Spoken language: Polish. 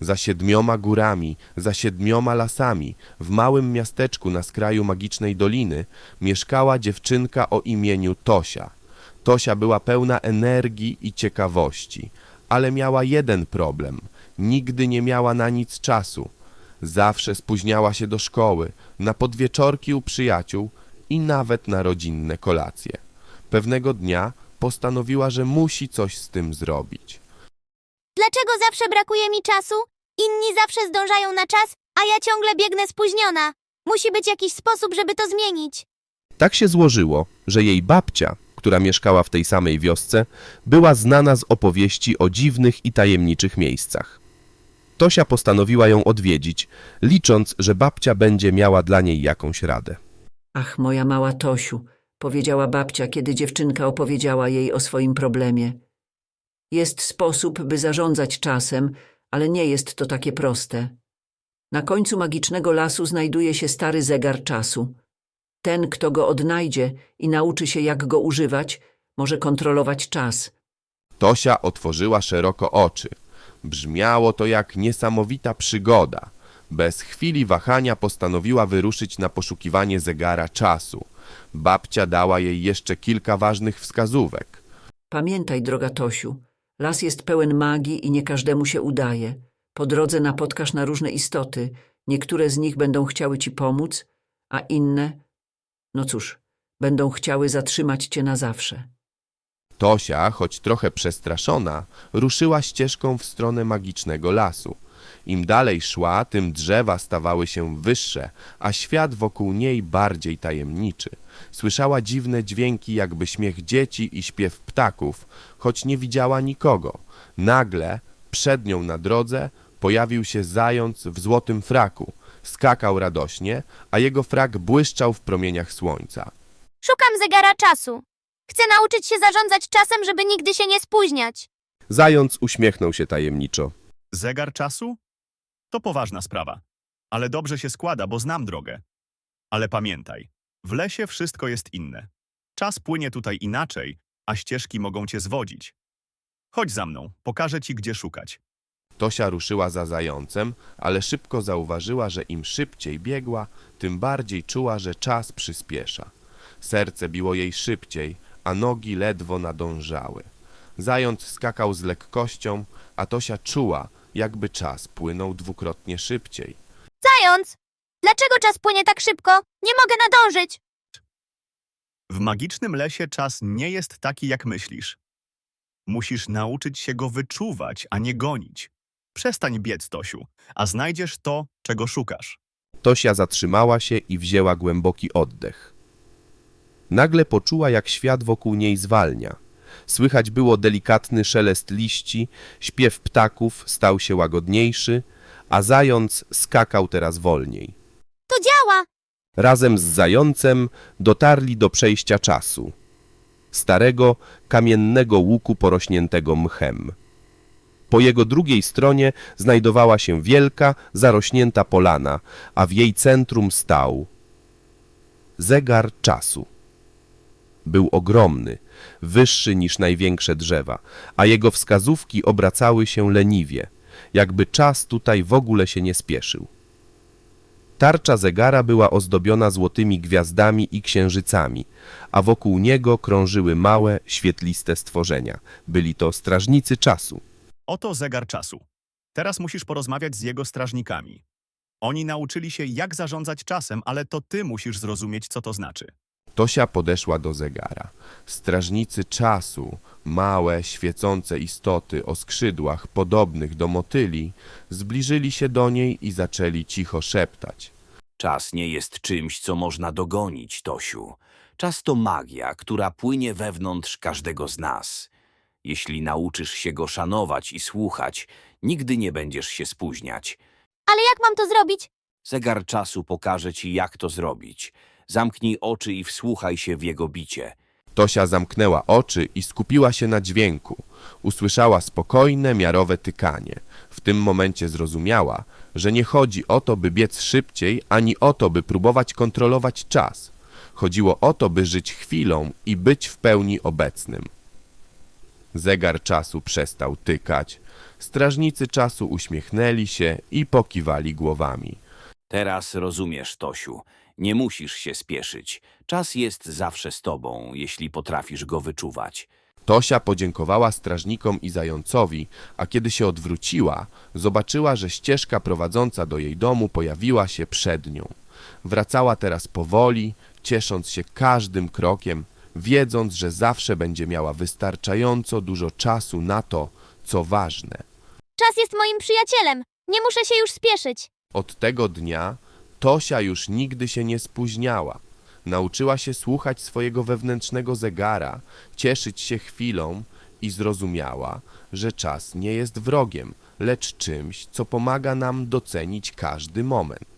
Za siedmioma górami, za siedmioma lasami, w małym miasteczku na skraju magicznej doliny mieszkała dziewczynka o imieniu Tosia. Tosia była pełna energii i ciekawości, ale miała jeden problem. Nigdy nie miała na nic czasu. Zawsze spóźniała się do szkoły, na podwieczorki u przyjaciół i nawet na rodzinne kolacje. Pewnego dnia postanowiła, że musi coś z tym zrobić. Dlaczego zawsze brakuje mi czasu? Inni zawsze zdążają na czas, a ja ciągle biegnę spóźniona. Musi być jakiś sposób, żeby to zmienić. Tak się złożyło, że jej babcia, która mieszkała w tej samej wiosce, była znana z opowieści o dziwnych i tajemniczych miejscach. Tosia postanowiła ją odwiedzić, licząc, że babcia będzie miała dla niej jakąś radę. Ach, moja mała Tosiu, powiedziała babcia, kiedy dziewczynka opowiedziała jej o swoim problemie. Jest sposób, by zarządzać czasem, ale nie jest to takie proste. Na końcu magicznego lasu znajduje się stary zegar czasu. Ten, kto go odnajdzie i nauczy się, jak go używać, może kontrolować czas. Tosia otworzyła szeroko oczy. Brzmiało to jak niesamowita przygoda. Bez chwili wahania postanowiła wyruszyć na poszukiwanie zegara czasu. Babcia dała jej jeszcze kilka ważnych wskazówek. Pamiętaj, droga Tosiu, las jest pełen magii i nie każdemu się udaje. Po drodze napotkasz na różne istoty. Niektóre z nich będą chciały ci pomóc, a inne, no cóż, będą chciały zatrzymać cię na zawsze. Tosia, choć trochę przestraszona, ruszyła ścieżką w stronę magicznego lasu. Im dalej szła, tym drzewa stawały się wyższe, a świat wokół niej bardziej tajemniczy. Słyszała dziwne dźwięki, jakby śmiech dzieci i śpiew ptaków, choć nie widziała nikogo. Nagle, przed nią na drodze, pojawił się zając w złotym fraku. Skakał radośnie, a jego frak błyszczał w promieniach słońca. Szukam zegara czasu. Chcę nauczyć się zarządzać czasem, żeby nigdy się nie spóźniać. Zając uśmiechnął się tajemniczo. Zegar czasu? To poważna sprawa. Ale dobrze się składa, bo znam drogę. Ale pamiętaj, w lesie wszystko jest inne. Czas płynie tutaj inaczej, a ścieżki mogą cię zwodzić. Chodź za mną, pokażę ci, gdzie szukać. Tosia ruszyła za zającem, ale szybko zauważyła, że im szybciej biegła, tym bardziej czuła, że czas przyspiesza. Serce biło jej szybciej, a nogi ledwo nadążały. Zając skakał z lekkością, a Tosia czuła, jakby czas płynął dwukrotnie szybciej. Zając! Dlaczego czas płynie tak szybko? Nie mogę nadążyć. W magicznym lesie czas nie jest taki, jak myślisz. Musisz nauczyć się go wyczuwać, a nie gonić. Przestań biec, Tosiu, a znajdziesz to, czego szukasz. Tosia zatrzymała się i wzięła głęboki oddech. Nagle poczuła, jak świat wokół niej zwalnia. Słychać było delikatny szelest liści, śpiew ptaków stał się łagodniejszy, a zając skakał teraz wolniej. To działa! Razem z zającem dotarli do przejścia czasu. Starego, kamiennego łuku porośniętego mchem. Po jego drugiej stronie znajdowała się wielka, zarośnięta polana, a w jej centrum stał zegar czasu. Był ogromny, wyższy niż największe drzewa, a jego wskazówki obracały się leniwie, jakby czas tutaj w ogóle się nie spieszył. Tarcza zegara była ozdobiona złotymi gwiazdami i księżycami, a wokół niego krążyły małe, świetliste stworzenia. Byli to strażnicy czasu. Oto zegar czasu. Teraz musisz porozmawiać z jego strażnikami. Oni nauczyli się, jak zarządzać czasem, ale to ty musisz zrozumieć, co to znaczy. Tosia podeszła do zegara. Strażnicy czasu, małe, świecące istoty o skrzydłach podobnych do motyli, zbliżyli się do niej i zaczęli cicho szeptać. Czas nie jest czymś, co można dogonić, Tosiu. Czas to magia, która płynie wewnątrz każdego z nas. Jeśli nauczysz się go szanować i słuchać, nigdy nie będziesz się spóźniać. Ale jak mam to zrobić? Zegar czasu pokaże ci, jak to zrobić. Zamknij oczy i wsłuchaj się w jego bicie. Tosia zamknęła oczy i skupiła się na dźwięku. Usłyszała spokojne, miarowe tykanie. W tym momencie zrozumiała, że nie chodzi o to, by biec szybciej, ani o to, by próbować kontrolować czas. Chodziło o to, by żyć chwilą i być w pełni obecnym. Zegar czasu przestał tykać, Strażnicy czasu uśmiechnęli się i pokiwali głowami. Teraz rozumiesz, Tosiu. Nie musisz się spieszyć. Czas jest zawsze z tobą, jeśli potrafisz go wyczuwać. Tosia podziękowała strażnikom i zającowi, a kiedy się odwróciła, zobaczyła, że ścieżka prowadząca do jej domu pojawiła się przed nią. Wracała teraz powoli, ciesząc się każdym krokiem, wiedząc, że zawsze będzie miała wystarczająco dużo czasu na to, co ważne. Czas jest moim przyjacielem. Nie muszę się już spieszyć. Od tego dnia Tosia już nigdy się nie spóźniała. Nauczyła się słuchać swojego wewnętrznego zegara, cieszyć się chwilą i zrozumiała, że czas nie jest wrogiem, lecz czymś, co pomaga nam docenić każdy moment.